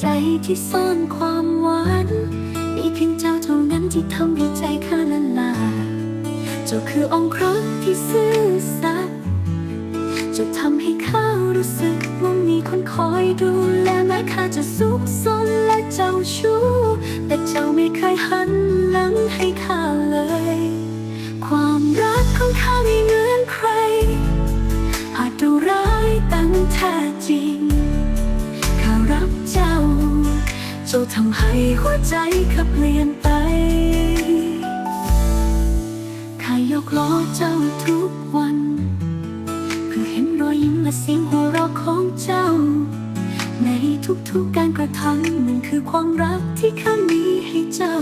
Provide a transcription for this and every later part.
ใจที่ซ่อนความหวานมีเพียงเจ้าเท่านั้นที่ทำให้ใจข้าละลายเจ้าคือองค์รักที่ซื่อสัตย์จะทำให้ข้ารู้สึกว่ามีคนคอยดูแลแม้ข้าจะสุขสนและเจ้าชู้ แต่เจ้าไม่เคยหันหลังให้ข้าเลย ความรักของข้าไม่เหมือนใคร อาจดูร้ายตั้งแท้จริง จ้าทำให้หัวใจข้าเปลี่ยนไปข้ายกล้อเจ้าทุกวันเพื่อเห็นรอยยิ้มและเสียงหัวเราะของเจ้า ในทุกๆการกระทำมันคือความรักที่ข้ามีให้เจ้า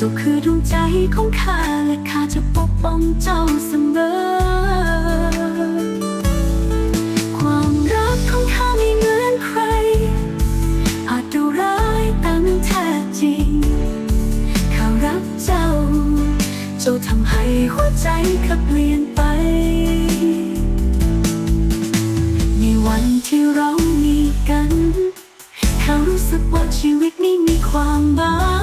เจ้าคือดวงใจของข้าและข้าจะปกป้องเจ้าเสมอ ความรักของข้าไม่เหมือนใคร อาจดูร้ายแต่มันแท้จริง ข้ารักเจ้า เจ้าทำให้หัวใจข้าเปลี่ยนไป ในวันที่เรามีกัน ข้ารู้สึกว่าชีวิตนี้มีความหมาย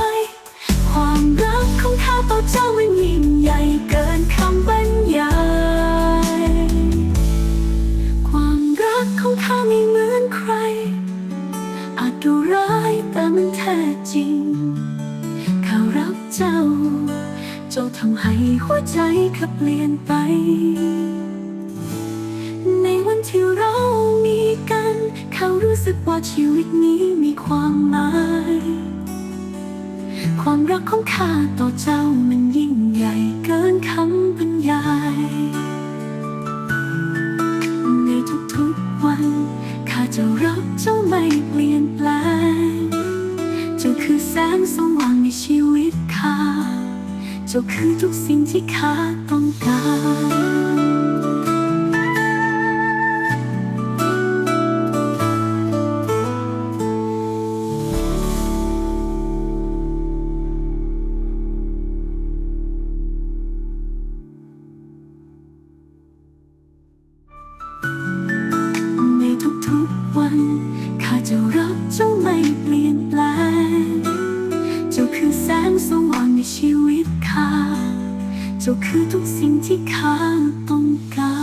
ของข้าไม่เหมือนใคร อาจดูร้ายแต่มันแท้จริง ข้ารักเจ้า เจ้าทำให้หัวใจข้าเปลี่ยนไป ในวันที่เรามีกัน เขารู้สึกว่าชีวิตนี้มีความหมาย ความรักของข้าต่อเจ้ามัน จะรักเจ้าไม่เปลี่ยนแปลงเจ้าคือแสงสว่างในชีวิตข้าเจ้าคือทุกสิ่งที่ข้าต้องการ สงสว่างในชีวิตข้าเจ้าคือทุกสิ่งที่ข้าต้องการ